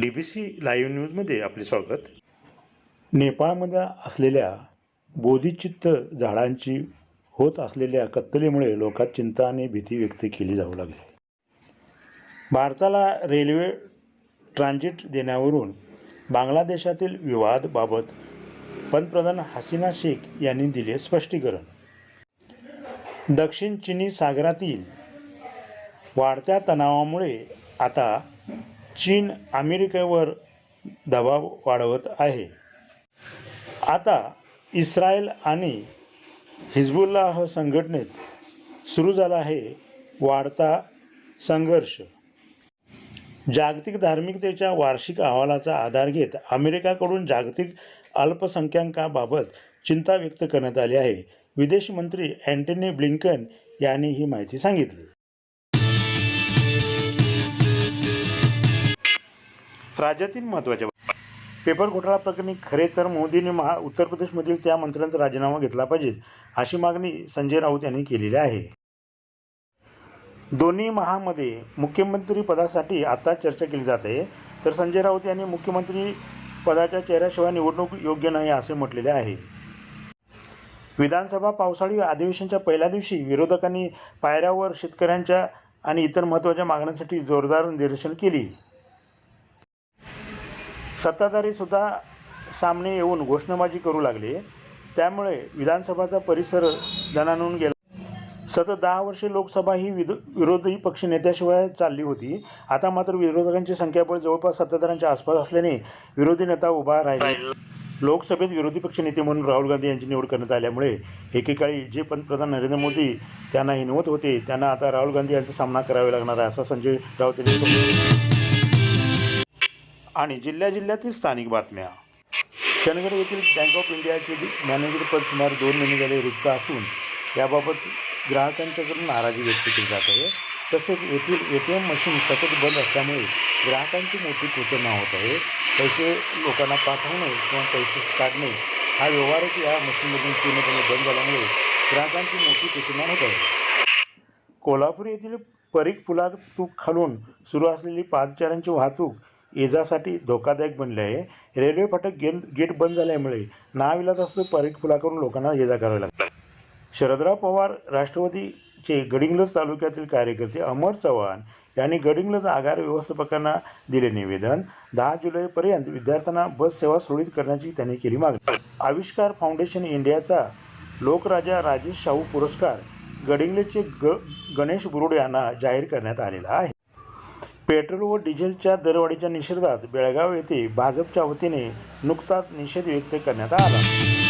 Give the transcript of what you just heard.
D B C live न्यूजमध्ये आपले स्वागत. नेपाळमध्ये असलेल्या बोधिचित्त झाडांची होत असलेल्या कत्तलीमुळे लोकात चिंता आणि भीती व्यक्त केली जाऊ लागली. भारताला रेल्वे ट्रान्झिट देण्यावरून बांगलादेशातील विवादाबाबत पंतप्रधान हसीना शेख यांनी दिले स्पष्टीकरण. दक्षिण चिनी सागरातील वाढत्या तणावामुळे आता चीन अमेरिकेवर दबाव वाढवत आहे. आता इस्रायल आणि हिजबुल्लाह संघटनेत सुरू झाला आहे वाढता संघर्ष. जागतिक धार्मिकतेच्या वार्षिक अहवालाचा आधार घेत अमेरिकाकडून जागतिक अल्पसंख्याकाबाबत चिंता व्यक्त करण्यात आली आहे. विदेश मंत्री अँटनी ब्लिंकन यांनी ही माहिती सांगितली. राज्यातील महत्त्वाच्या पेपर घोटाळा प्रकरणी खरे तर मोदींनी महा उत्तर प्रदेशमधील त्या मंत्र्यांचा राजीनामा घेतला पाहिजे अशी मागणी संजय राऊत यांनी केलेली आहे. दोन्ही महामध्ये मुख्यमंत्री पदासाठी आता चर्चा केली जात आहे तर संजय राऊत यांनी मुख्यमंत्री पदाच्या चेहऱ्याशिवाय निवडणूक योग्य नाही असे म्हटलेले आहे. विधानसभा पावसाळी अधिवेशनाच्या पहिल्या दिवशी विरोधकांनी पायऱ्यावर शेतकऱ्यांच्या आणि इतर महत्त्वाच्या मागण्यांसाठी जोरदार निदर्शन केली. सत्ताधारी सुद्धा सामने येऊन घोषणाबाजी करू लागले. त्यामुळे विधानसभाचा परिसर दणानून गेला. सतत दहा वर्षे लोकसभा ही विद विरोधी पक्षनेत्याशिवाय चालली होती. आता मात्र विरोधकांची संख्याबळ जवळपास सत्ताधाऱ्यांच्या आसपास असल्याने विरोधी नेता उभा राहिला. लोकसभेत विरोधी पक्षनेते म्हणून राहुल गांधी यांची निवड करण्यात आल्यामुळे एकेकाळी जे पंतप्रधान नरेंद्र मोदी त्यांना हिनवत होते त्यांना आता राहुल गांधी यांचा सामना करावा लागणार आहे असा संजय राऊत यांनी आणि जिल्ह्या जिल्ह्यातील स्थानिक बातम्या. चंदगड येथील बँक ऑफ इंडियाचे मॅनेजरपद सुमारे दोन महिने झाले रिक्त असून याबाबत ग्राहकांच्याकडून नाराजी व्यक्त केली जात आहे. तसेच येथील ए टी एम मशीन सतत बंद असल्यामुळे ग्राहकांची मोठी कुचना होत आहे. पैसे लोकांना पाठवणे किंवा पैसे काढणे हा व्यवहारच या मशीनमधून पूर्णपणे बंद झाल्यामुळे ग्राहकांची मोठी कुचना होत आहे. कोल्हापूर येथील परीख पुलातूक खालून सुरू असलेली पादचाऱ्यांची वाहतूक इजासाठी धोकादायक बनले आहे. रेल्वे फाटक गेट गेट बंद झाल्यामुळे नाविलाज असतो परीख पुलाकडून लोकांना ये जा करावी लागतात शरदराव पवार राष्ट्रवादीचे गडिंग्लज तालुक्यातील कार्यकर्ते अमर चव्हाण यांनी गडिंग्लज आगार व्यवस्थापकांना दिले निवेदन. दहा जुलैपर्यंत विद्यार्थ्यांना बस सेवा सुरळीत करण्याची त्यांनी केली मागणी. आविष्कार फाउंडेशन इंडियाचा लोकराजा राजेश शाहू पुरस्कार गडिंग्लजचे ग गणेश बुरुड यांना जाहीर करण्यात आलेला आहे. पेट्रोल व डिझेलच्या दरवाढीच्या निषेधात बेळगाव येथे भाजपच्या वतीने नुकताच निषेध व्यक्त करण्यात आला.